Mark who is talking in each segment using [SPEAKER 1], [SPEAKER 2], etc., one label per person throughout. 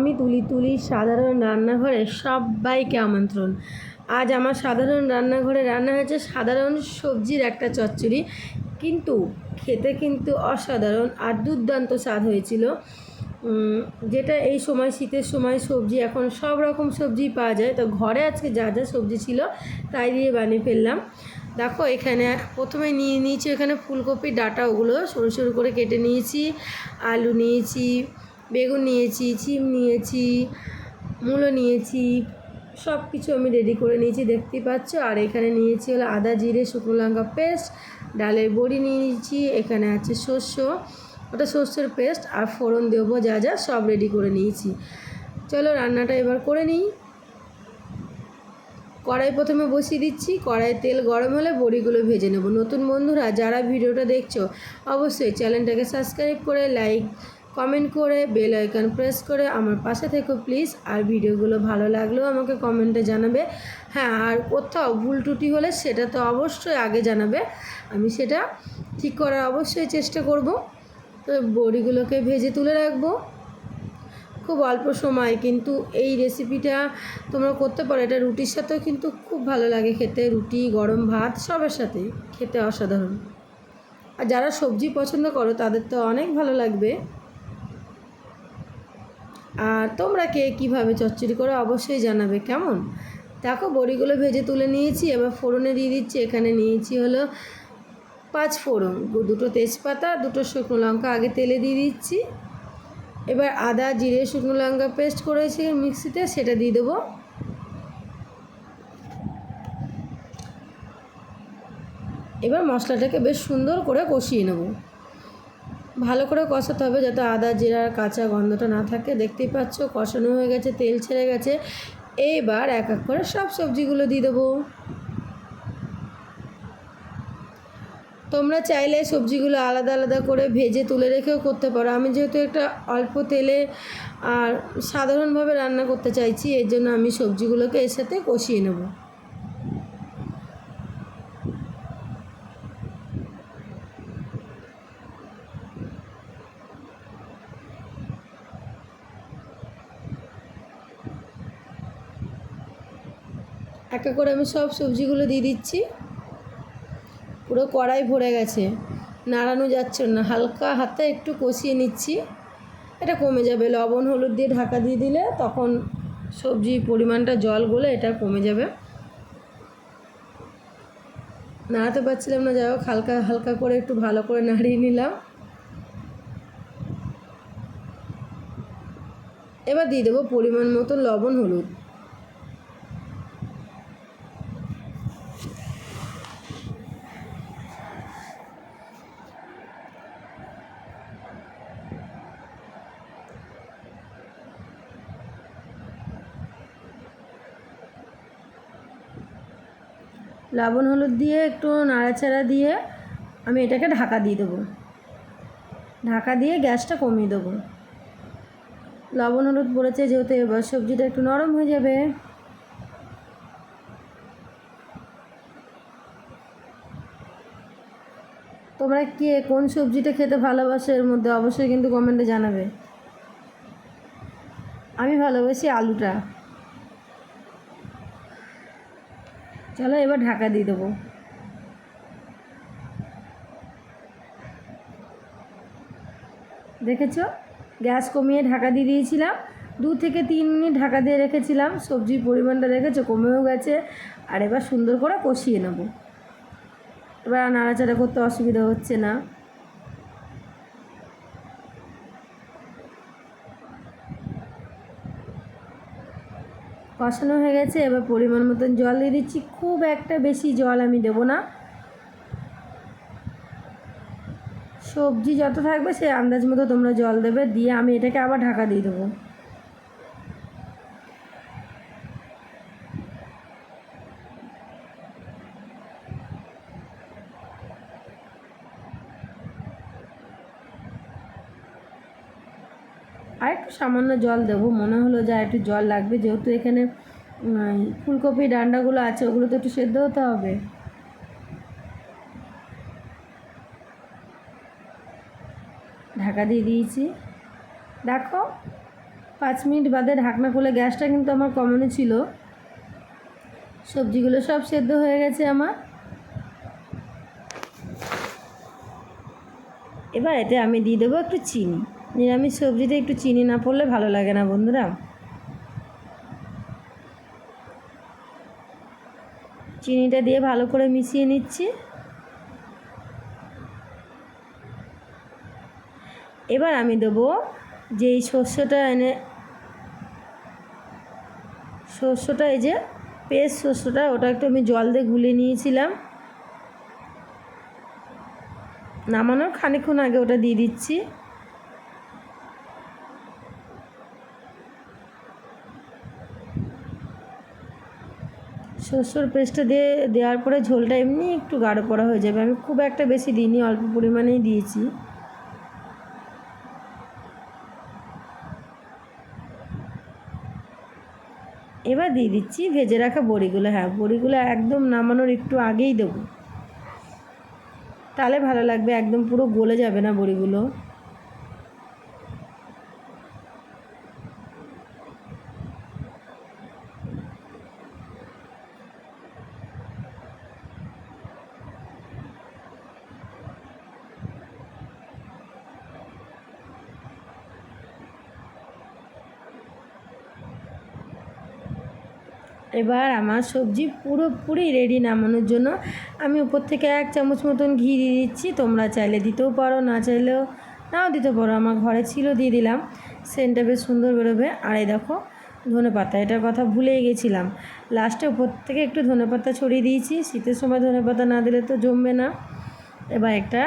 [SPEAKER 1] আমি তুলি তুলি সাধারণ রান্নাঘরে সবাইকে আমন্ত্রণ। আজ আমার সাধারণ রান্নাঘরে রান্না হয়েছে সাধারণ সবজির একটা চচ্চড়ি। কিন্তু খেতে কিন্তু অসাধারণ আর দুর্দান্ত স্বাদ হয়েছিল। যেটা এই সময় শীতের সময় সবজি, এখন সব রকম সবজি পাওয়া যায়। তো ঘরে আজকে যা যা সবজি ছিল তাই দিয়ে বানিয়ে ফেললাম। দেখো, এখানে প্রথমে নিয়ে নিয়েছি এখানে ফুলকপির ডাটা, ওগুলো সরু সরু করে কেটে নিয়েছি, আলু নিয়েছি বেগুন নিয়েছি, চিম নিয়েছি, মূলো নিয়েছি সব কিছু আমি রেডি করে নিয়েছি, দেখতেই পাচ্ছ। আর এখানে নিয়েছি হলো আদা, জিরে, শুকনো লঙ্কা পেস্ট ডালের বড়ি নিয়েছি, এখানে আছে শস্য ওটা শস্যের পেস্ট আর ফোড়ন দেবো যা যা, সব রেডি করে নিয়েছি। চলো রান্নাটা এবার করে নিই। কড়াই প্রথমে বসিয়ে দিচ্ছি কড়াই তেল গরম হলে বড়িগুলো ভেজে নেব। নতুন বন্ধুরা, যারা ভিডিওটা দেখছ, অবশ্যই চ্যানেলটাকে সাবস্ক্রাইব করে লাইক কমেন্ট করে বেল আইকন প্রেস করে আমার পাশে থেকো প্লিজ আর ভিডিওগুলো ভালো লাগলেও আমাকে কমেন্টে জানাবে। হ্যাঁ আর কোথাও ভুল ত্রুটি হলে সেটা তো অবশ্যই আগে জানাবে। আমি সেটা ঠিক করার অবশ্যই চেষ্টা করব। তো বড়িগুলোকে ভেজে তুলে রাখব। খুব অল্প সময়, কিন্তু এই রেসিপিটা তোমরা করতে পারো। এটা রুটির সাথেও কিন্তু খুব ভালো লাগে খেতে। রুটি, গরম ভাত, সবের সাথে খেতে অসাধারণ। আর যারা সবজি পছন্দ করো, তাদের তো অনেক ভালো লাগবে। আর তোমরা কে কীভাবে চচ্চড়ি করো অবশ্যই জানাবে, কেমন? দেখো, বড়িগুলো ভেজে তুলে নিয়েছি, এবার ফোড়নে দিয়ে দিচ্ছি, এখানে নিয়েছি হলো পাঁচ ফোড়ন, দুটো তেজপাতা, দুটো শুকনো লঙ্কা, আগে তেলে দিয়ে দিচ্ছি। এবার আদা, জিরে, শুকনো লঙ্কা পেস্ট করেছি মিক্সিতে, সেটা দিয়ে দেবো। এবার মশলাটাকে বেশ সুন্দর করে কষিয়ে নেব। ভালো করে কষাতে হবে যাতে আদা জিরার কাঁচা গন্ধটা না থাকে। দেখতেই পাচ্ছ কষানো হয়ে গেছে, তেল ছেড়ে গেছে। এইবার এক এক করে সব সবজিগুলো দিয়ে দেবো। তোমরা চাইলে সবজিগুলো আলাদা আলাদা করে ভেজে তুলে রেখেও করতে পারো। আমি যেহেতু একটা অল্প তেলে আর সাধারণভাবে রান্না করতে চাইছি, এর জন্য আমি সবজিগুলোকে এর সাথে কষিয়ে নেব। একটা করে আমি সব সবজিগুলো দিয়ে দিচ্ছি। পুরো কড়াই ভরে গেছে। নাড়ানো যাচ্ছে না। হালকা হাতে একটু কষিয়ে নিচ্ছি। এটা কমে যাবে। লবণ, হলুদ দিয়ে ঢাকা দিয়ে দিলে তখন সবজি পরিমাণটা জল গলে এটা কমে যাবে। নাড়াতে পারছিলাম না। যাই হোক, হালকা হালকা করে একটু ভালো করে নাড়িয়ে নিলাম। এবার দিয়ে দেবো পরিমাণ মতো লবণ, হলুদ। লবণ, হলুদ দিয়ে একটু নাড়াচাড়া দিয়ে আমি এটাকে ঢাকা দিয়ে দেবো। ঢাকা দিয়ে গ্যাসটা কমিয়ে দেবো। লবণ, হলুদ পড়েছে যেহেতু এবার সবজিটা একটু নরম হয়ে যাবে। তোমরা কে কোন সবজিটা খেতে ভালোবাসো এর মধ্যে অবশ্যই কিন্তু কমেন্টে জানাবে। আমি ভালোবাসি আলুটা। চলো এবার ঢাকা দিয়ে দেবো। দেখেছ? গ্যাস কমিয়ে ঢাকা দিয়ে দিয়েছিলাম। দু থেকে তিন মিনিট ঢাকা দিয়ে রেখেছিলাম। সবজির পরিমাণটা দেখেছ? কমেও গেছে। আর এবার সুন্দর করে কষিয়ে নেব। এবার নাড়াচাড়া করতে অসুবিধা হচ্ছে না। কষানো হয়ে গেছে, এবার পরিমাণ মতন জল দিয়ে দিচ্ছি। খুব একটা বেশি জল আমি দেব না। সবজি যত থাকবে সে আন্দাজ মতো তোমরা জল দেবে, দিয়ে আমি এটাকে আবার ঢাকা দিয়ে দেবো। আর একটু সামান্য জল দেবো, মনে হলো যে আর একটু জল লাগবে। যেহেতু এখানে ফুলকপি ডান্ডাগুলো আছে ওগুলো তো একটু সেদ্ধ হতে হবে। ঢাকা দিয়ে দিয়েছি। দেখো, পাঁচ মিনিট বাদে ঢাকনা খুলে গ্যাসটা কিন্তু আমার কমানো ছিল। সবজিগুলো সব সেদ্ধ হয়ে গেছে আমার। এবার এতে আমি দিয়ে দেবো একটু চিনি। নিরামিষ সবজিতে একটু চিনি না পড়লে ভালো লাগে না, বন্ধুরা। চিনিটা দিয়ে ভালো করে মিশিয়ে নিচ্ছি। এবার আমি দেবো যে এই শস্যটা এনে শস্যটা এই যে পেস্ট শস্যটা ওটা একটু আমি জল দিয়ে গুলে নিয়েছিলাম। নামানোর খানিক্ষণ আগে ওটা দিয়ে দিচ্ছি। শস্যর পেস্টটা দিয়ে দেওয়ার পরে ঝোলটা এমনি একটু গাঢ় করা হয়ে যাবে। আমি খুব একটা বেশি দিইনি, অল্প পরিমাণেই দিয়েছি। এবার দিয়ে দিচ্ছি ভেজে রাখা বড়িগুলো। হ্যাঁ বড়িগুলো একদম নামানোর একটু আগেই দেবো। তাহলে ভালো লাগবে, একদম পুরো গলে যাবে না বড়িগুলো। এবার আমার সবজি পুরোপুরি রেডি নামানোর জন্য আমি উপর থেকে এক চামচ মতন ঘি দিয়ে দিচ্ছি। তোমরা চাইলে দিতেও পারো, না চাইলেও নাও দিতে পারো। আমার ঘরে ছিল, দিয়ে দিলাম। সেন্টটা বেশ সুন্দর বেরোবে। আর এই দেখো ধনে পাতা এটার কথা ভুলেই গেছিলাম। লাস্টে উপর থেকে একটু ধনে পাতা ছড়িয়ে দিয়েছি। শীতের সময় ধনে পাতা না দিলে তো জমবে না। এবার একটা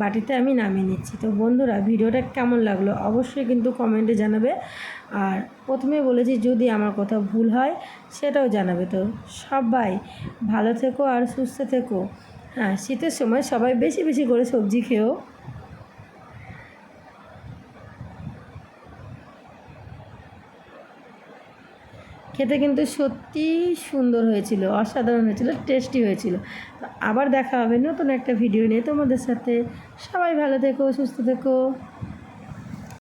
[SPEAKER 1] বাটিতে আমি নামিয়ে নিচ্ছি। তো বন্ধুরা, ভিডিওটা কেমন লাগল অবশ্যই কিন্তু কমেন্টে জানাবে। আর প্রথমে বলেছি, যদি আমার কথা ভুল হয়, সেটাও জানাবে। তো সবাই ভালো থেকো আর সুস্থ থেকো। হ্যাঁ শীতের সময় সবাই বেশি বেশি করে সবজি খেও। খেতে কিন্তু সত্যি সুন্দর হয়েছিল, অসাধারণ হয়েছিল টেস্টি হয়েছিল। তো আবার দেখা হবে নতুন একটা ভিডিও নিয়ে তোমাদের সাথে। সবাই ভালো থেকো, সুস্থ থেকো।